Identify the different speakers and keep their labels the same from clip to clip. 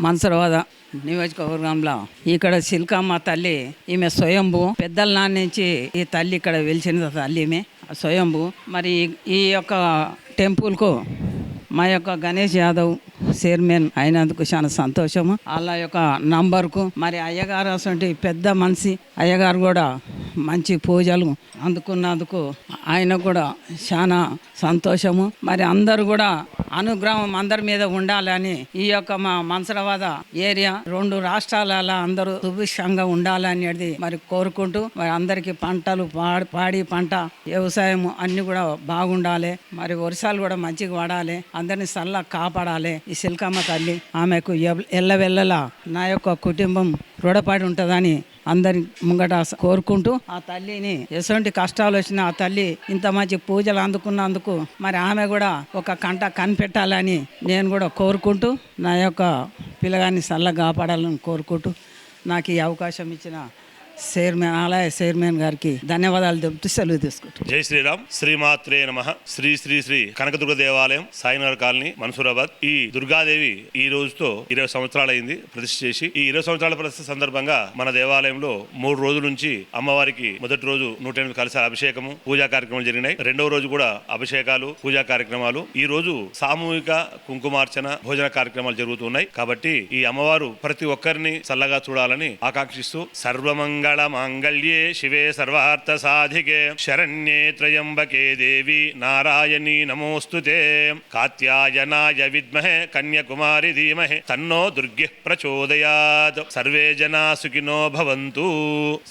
Speaker 1: మన్సరవాద నియోజకవర్గంలో. ఇక్కడ సిల్కమ్మ తల్లి ఈమె స్వయంభు. పెద్దల నాన్న నుంచి ఈ తల్లి ఇక్కడ వెలిచిన తల్లి ఈమె స్వయంభు. మరి ఈ- యొక్క టెంపుల్కు మా యొక్క గణేష్ యాదవ్ చైర్మన్ అయినందుకు చాలా సంతోషము. వాళ్ళ యొక్క నంబర్కు. మరి అయ్యగారు అసలు పెద్ద మనిషి అయ్యగారు కూడా మంచి పూజలు అందుకున్నందుకు ఆయన కూడా చాలా సంతోషము. మరి అందరు కూడా అనుగ్రహం అందరి మీద ఉండాలని ఈ యొక్క మా మనసరవాద ఏరియా రెండు రాష్ట్రాల అందరూ సుభిక్షంగా ఉండాలనేది మరి కోరుకుంటూ మరి అందరికీ పంటలు పాడి పాడి పంట వ్యవసాయం అన్ని కూడా బాగుండాలి. మరి వర్షాలు కూడా మంచిగా పడాలి అందరిని సల్లా కాపాడాలి. ఈ సిల్కమ్మ తల్లి ఆమెకు ఎల్లవెల్లలా నా యొక్క కుటుంబం రుణపడి ఉంటుందని అందరి ముంగట కోరుకుంటూ ఆ తల్లిని ఎటువంటి కష్టాలు వచ్చినా ఆ తల్లి ఇంత మంచి పూజలు అందుకున్నందుకు మరి ఆమె కూడా ఒక కంట కనిపెట్టాలని నేను కూడా కోరుకుంటూ నా యొక్క పిల్లగాన్ని చల్లగా కాపాడాలని కోరుకుంటూ నాకు ఈ అవకాశం ఇచ్చిన చైర్మన్ ఆలయ చైర్మన్ గారికి ధన్యవాదాలు చెబుతూ సెలవు తీసుకుంటాం
Speaker 2: జై శ్రీరామ్. శ్రీమాత్రే నమ. శ్రీ శ్రీ శ్రీ కనకదుర్గ దేవాలయం సాయినగర్ కాలనీ మన్సూరాబాద్. ఈ దుర్గాదేవి ఈ రోజుతో ఇరవై సంవత్సరాలు అయింది ప్రతిష్ఠ చేసి. ఈ ఇరవై సంవత్సరాల ప్రతిష్ఠ సందర్భంగా మన దేవాలయంలో మూడు రోజుల నుంచి అమ్మవారికి మొదటి రోజు నూట ఎనిమిది కలిసి అభిషేకము పూజా కార్యక్రమాలు జరిగినాయి. రెండవ రోజు కూడా అభిషేకాలు పూజా కార్యక్రమాలు. ఈ రోజు సామూహిక కుంకుమార్చన భోజన కార్యక్రమాలు జరుగుతున్నాయి. కాబట్టి ఈ అమ్మవారు ప్రతి ఒక్కరిని చల్లగా చూడాలని ఆకాంక్షిస్తూ సర్వమంగా మాంగళ్యే శివే సర్వార్థ సాధికే శరణ్యే త్రయంబకే దేవి నారాయణీ నమోస్తుతే కాత్యాయనాయ విద్మహే కన్యకుమారి ధీమహే తన్నో దుర్గి ప్రచోదయాత్ సర్వే జనా సుఖినో భవంతు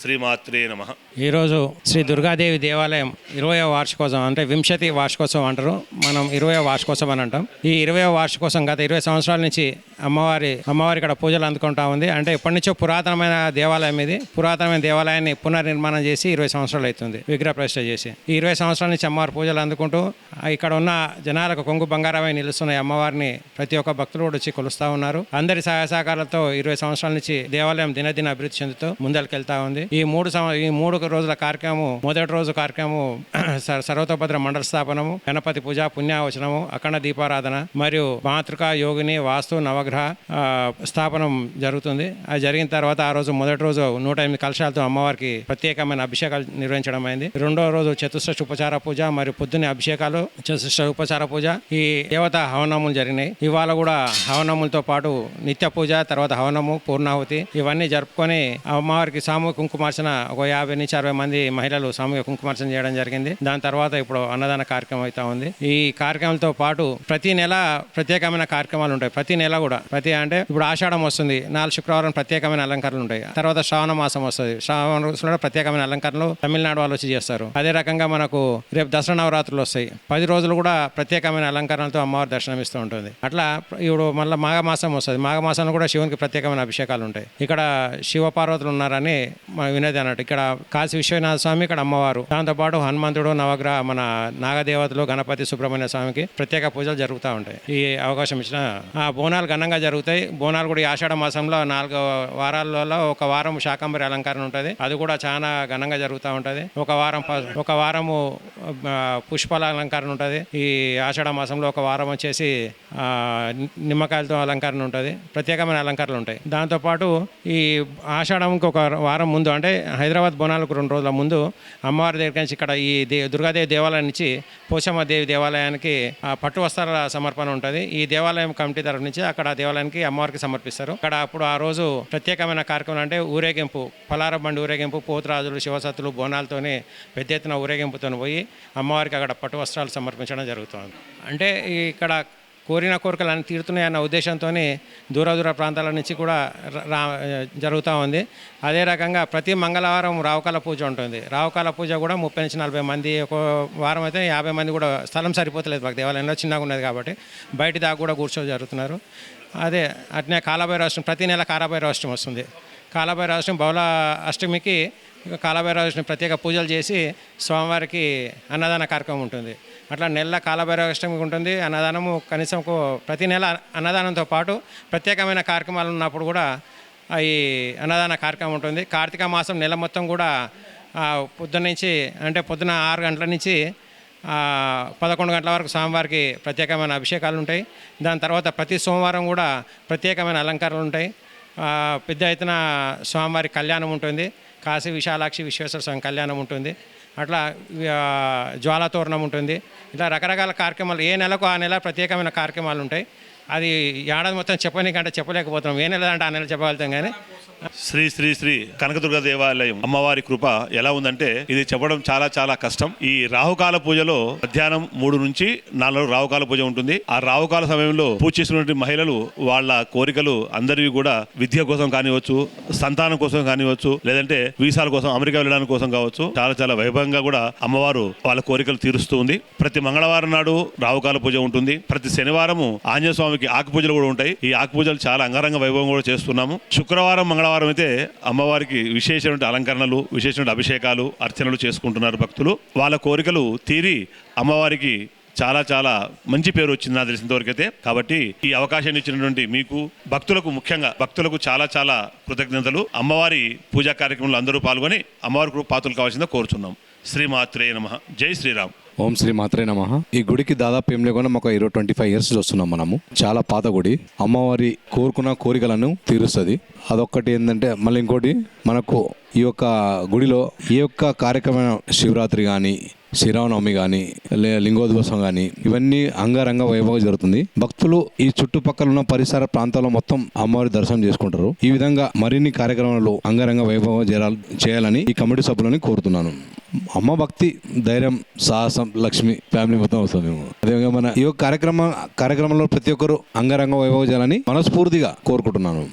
Speaker 2: శ్రీమాత్రే నమః
Speaker 3: ఈరోజు శ్రీ దుర్గాదేవి దేవాలయం ఇరవై వార్షికోత్సవం అంటే వింశతి వార్షికోత్సవం అంటారు. మనం ఇరవై వార్షికోత్సవం అని అంటాం. ఈ ఇరవై వార్షికోత్సవం గత ఇరవై సంవత్సరాల నుంచి అమ్మవారి అమ్మవారి ఇక్కడ పూజలు అందుకుంటా ఉంది. అంటే ఎప్పటి నుంచో పురాతనమైన దేవాలయం ఇది. పురాతన పురాతనమైన దేవాలయాన్ని పునర్నిర్మాణం చేసి ఇరవై సంవత్సరాలు అవుతుంది. విగ్రహ ప్రతిష్ట చేసి. ఈ ఇరవై సంవత్సరాల నుంచి అమ్మవారి పూజలు అందుకుంటూ ఇక్కడ ఉన్న జనాలకు కొంగు బంగారమై నిలుస్తున్న అమ్మవారిని ప్రతి ఒక్క భక్తులు కూడా వచ్చి కొలుస్తూ ఉన్నారు. అందరి సహాయ సహకారాలతో ఇరవై సంవత్సరాల నుంచి దేవాలయం దినదిన అభివృద్ధి చెందుతూ ముందరికెళ్తా ఉంది. ఈ మూడు ఈ మూడు రోజుల కార్యక్రమం మొదటి రోజు కార్యక్రమం సర్వతోభద్ర మండల స్థాపనము గణపతి పూజ పుణ్యావచనము అఖండ దీపారాధన మరియు మాతృక యోగిని వాస్తు నవగ్రహ స్థాపనం జరుగుతుంది. అది జరిగిన తర్వాత ఆ రోజు మొదటి రోజు నూట ఎనిమిది కలశాలతో అమ్మవారికి ప్రత్యేకమైన అభిషేకాలు నిర్వహించడం అయింది. రెండో రోజు చతుష్ట ఉపచార పూజ మరియు పొద్దున్నే అభిషేకాలు చతుష్ట ఉపచార పూజ. ఈ దేవత హవనములు జరిగినాయి. ఇవాళ కూడా హవనములతో పాటు నిత్య పూజ తర్వాత హవనము పూర్ణాహుతి ఇవన్నీ జరుపుకొని అమ్మవారికి సామూహిక కుంకుమార్చన ఒక యాభై నుంచి అరవై మంది మహిళలు సామూహిక కుంకుమార్చన చేయడం జరిగింది. దాని తర్వాత ఇప్పుడు అన్నదాన కార్యక్రమం అవుతా ఉంది. ఈ కార్యక్రమాలతో పాటు ప్రతి నెల ప్రత్యేకమైన కార్యక్రమాలు ఉంటాయి. ప్రతి నెల కూడా. ప్రతి అంటే ఇప్పుడు ఆషాఢం వస్తుంది. నాలుగు శుక్రవారం ప్రత్యేకమైన అలంకరణలు ఉంటాయి. తర్వాత శ్రావణ మాసం వస్తుంది. శ్రావణ మాసంలో ప్రత్యేకమైన అలంకరణలు తమిళనాడు వాళ్ళు వచ్చి చేస్తారు. అదే రకంగా మనకు రేపు దసరా నవరాత్రులు వస్తాయి. పది రోజులు కూడా ప్రత్యేకమైన అలంకరణలతో అమ్మవారి దర్శనం ఇస్తూ ఉంటుంది. అట్లా ఇప్పుడు మళ్ళీ మాఘమాసం వస్తుంది. మాఘమాసంలో కూడా శివునికి ప్రత్యేకమైన అభిషేకాలు ఉంటాయి. ఇక్కడ శివపార్వతులు ఉన్నారని మన వినేది అన్నట్టు. ఇక్కడ కాశీ విశ్వనాథ స్వామి ఇక్కడ అమ్మవారు. దాంతోపాటు హనుమంతుడు నవగ్రహ మన నాగదేవతలు గణపతి సుబ్రహ్మణ్య స్వామికి ప్రత్యేక పూజలు జరుగుతూ ఉంటాయి. ఈ అవకాశం ఇచ్చిన ఆ బోనాలు ఘనంగా జరుగుతాయి. బోనాలు కూడా ఈ ఆషాఢ మాసంలో నాలుగు వారాలలో ఒక వారం శాకంబరి అలంకరణ ఉంటుంది. అది కూడా చాలా ఘనంగా జరుగుతూ ఉంటుంది. ఒక వారం ఒక వారము పుష్పాల అలంకరణ ఉంటుంది. ఈ ఆషాఢ మాసంలో ఒక వారం వచ్చేసి నిమ్మకాయలతో అలంకరణ ఉంటుంది. ప్రత్యేకమైన అలంకరణలు ఉంటాయి. దాంతోపాటు ఈ ఆషాఢంకి ఒక వారం ముందు అంటే హైదరాబాద్ బోనాలకు రెండు రోజుల ముందు అమ్మవారి దగ్గర నుంచి ఇక్కడ ఈ దే దుర్గాదేవి దేవాలయం నుంచి పోషమ్మ దేవి దేవాలయానికి పట్టు వస్త్రాల సమర్పణ ఉంటుంది. ఈ దేవాలయం కమిటీ తరఫు నుంచి అక్కడ దేవాలయానికి అమ్మవారికి సమర్పిస్తారు. అక్కడ అప్పుడు ఆ రోజు ప్రత్యేకమైన కార్యక్రమం అంటే ఊరేగింపు పలార బండి ఊరేగింపు పోతురాజులు శివసత్తులు బోనాలతోనే పెద్ద ఎత్తున ఊరేగింపుతో పోయి అమ్మవారికి అక్కడ పట్టు వస్త్రాలు సమర్పించడం జరుగుతుంది. అంటే ఇక్కడ కోరిన కోరికలు అన్ని తీరుతున్నాయన్న ఉద్దేశంతో దూర దూర ప్రాంతాల నుంచి కూడా రా జరుగుతూ ఉంది. అదే రకంగా ప్రతి మంగళవారం రావుకాల పూజ ఉంటుంది. రావుకాల పూజ కూడా ముప్పై నుంచి నలభై మంది ఒక వారం అయితే యాభై మంది కూడా స్థలం సరిపోతలేదు మాకు దేవాలయంలో చిన్నగా ఉన్నది కాబట్టి బయట దాకా కూడా కూర్చో జరుగుతున్నారు. అదే అట్నే కాలభైరవ రాష్ట్రం ప్రతి నెల కాలభైరవ రాష్ట్రం వస్తుంది. కాలాభైర రాష్ట్రం బహుళ అష్టమికి కాలాభైర రాష్ట్రం ప్రత్యేక పూజలు చేసి స్వామివారికి అన్నదాన కార్యక్రమం ఉంటుంది. అట్లా నెల కాలభైరవ అష్టమి ఉంటుంది. అన్నదానము కనీసం ప్రతి నెల అన్నదానంతో పాటు ప్రత్యేకమైన కార్యక్రమాలు ఉన్నప్పుడు కూడా ఈ అన్నదాన కార్యక్రమం ఉంటుంది. కార్తీక మాసం నెల మొత్తం కూడా పొద్దున్న నుంచి అంటే పొద్దున ఆరు గంటల నుంచి పదకొండు గంటల వరకు స్వామివారికి ప్రత్యేకమైన అభిషేకాలు ఉంటాయి. దాని తర్వాత ప్రతి సోమవారం కూడా ప్రత్యేకమైన అలంకారాలు ఉంటాయి. పెద్ద ఎత్తున స్వామివారి కళ్యాణం ఉంటుంది. కాశీ విశాలాక్షి విశ్వేశ్వర స్వామి కళ్యాణం ఉంటుంది. అట్లా జ్వాలతోరణం జ్వాలాతోరణం ఉంటుంది. ఇట్లా రకరకాల కార్యక్రమాలు ఏ నెలకు ఆ నెల ప్రత్యేకమైన కార్యక్రమాలు ఉంటాయి. అది ఏడాది మొత్తం చెప్పనీకంటే చెప్పలేకపోతున్నాం. ఏ నెల అంటే ఆ నెల చెప్పగలుగుతాం కానీ.
Speaker 2: శ్రీ శ్రీ శ్రీ కనకదుర్గ దేవాలయం అమ్మవారి కృప ఎలా ఉందంటే ఇది చెప్పడం చాలా చాలా కష్టం. ఈ రాహుకాల పూజలో మధ్యాహ్నం మూడు నుంచి నాలుగు రాహుకాల పూజ ఉంటుంది. ఆ రాహుకాల సమయంలో పూజ చేసినటువంటి మహిళలు వాళ్ళ కోరికలు అందరివి కూడా విద్య కోసం కానివచ్చు సంతానం కోసం కానివచ్చు లేదంటే వీసాల కోసం అమెరికా వెళ్ళడానికి కోసం కావచ్చు. చాలా చాలా వైభవంగా కూడా అమ్మవారు వాళ్ళ కోరికలు తీరుస్తూ ఉంది. ప్రతి మంగళవారం నాడు రాహుకాల పూజ ఉంటుంది. ప్రతి శనివారము ఆంజనేయ స్వామి స్వామికి ఆకు పూజలు కూడా ఉంటాయి. ఈ ఆకు పూజలు చాలా అంగరంగ వైభవం కూడా చేస్తున్నాము. శుక్రవారం మంగళవారం అయితే అమ్మవారికి విశేషమైన అలంకరణలు విశేషమైన అభిషేకాలు అర్చనలు చేసుకుంటున్నారు భక్తులు. వాళ్ళ కోరికలు తీరి అమ్మవారికి చాలా చాలా మంచి పేరు వచ్చింది నా తెలిసినంతవరకైతే కాబట్టి ఈ అవకాశాన్ని ఇచ్చినటువంటి మీకు భక్తులకు ముఖ్యంగా భక్తులకు చాలా చాలా కృతజ్ఞతలు. అమ్మవారి పూజా కార్యక్రమంలో అందరూ పాల్గొని అమ్మవారి పాత్రలు కావాల్సిందో కోరుచున్నాం. శ్రీమాత్రే నమ. జై శ్రీరామ్.
Speaker 4: ఓం శ్రీ మాత్రే నమ. ఈ గుడికి దాదాపు ఏం లేకుండా మాకు ఇరవై ట్వంటీ ఫైవ్ ఇయర్స్ వస్తున్నాం మనము. చాలా పాత గుడి. అమ్మవారి కోరుకున్న కోరికలను తీరుస్తుంది. అదొక్కటి ఏంటంటే మళ్ళీ ఇంకోటి మనకు ఈ యొక్క గుడిలో ఈ యొక్క కార్యక్రమం శివరాత్రి కానీ శ్రీరామనవమి కానీ లే లింగోద్భవం కానీ ఇవన్నీ అంగరంగ వైభవంగా జరుగుతుంది. భక్తులు ఈ చుట్టుపక్కల ఉన్న పరిసర ప్రాంతాల్లో మొత్తం అమ్మవారి దర్శనం చేసుకుంటారు. ఈ విధంగా మరిన్ని కార్యక్రమాలు అంగరంగ వైభవం చేయాలి చేయాలని ఈ కమిటీ సభ్యులని కోరుతున్నాను. అమ్మ భక్తి ధైర్యం సాహసం లక్ష్మి ఫ్యామిలీ మొత్తం వస్తాం మేము. అదేవిధంగా మన ఈ యొక్క కార్యక్రమంలో ప్రతి ఒక్కరు అంగరంగ వైభవం చేయాలని మనస్ఫూర్తిగా కోరుకుంటున్నాను.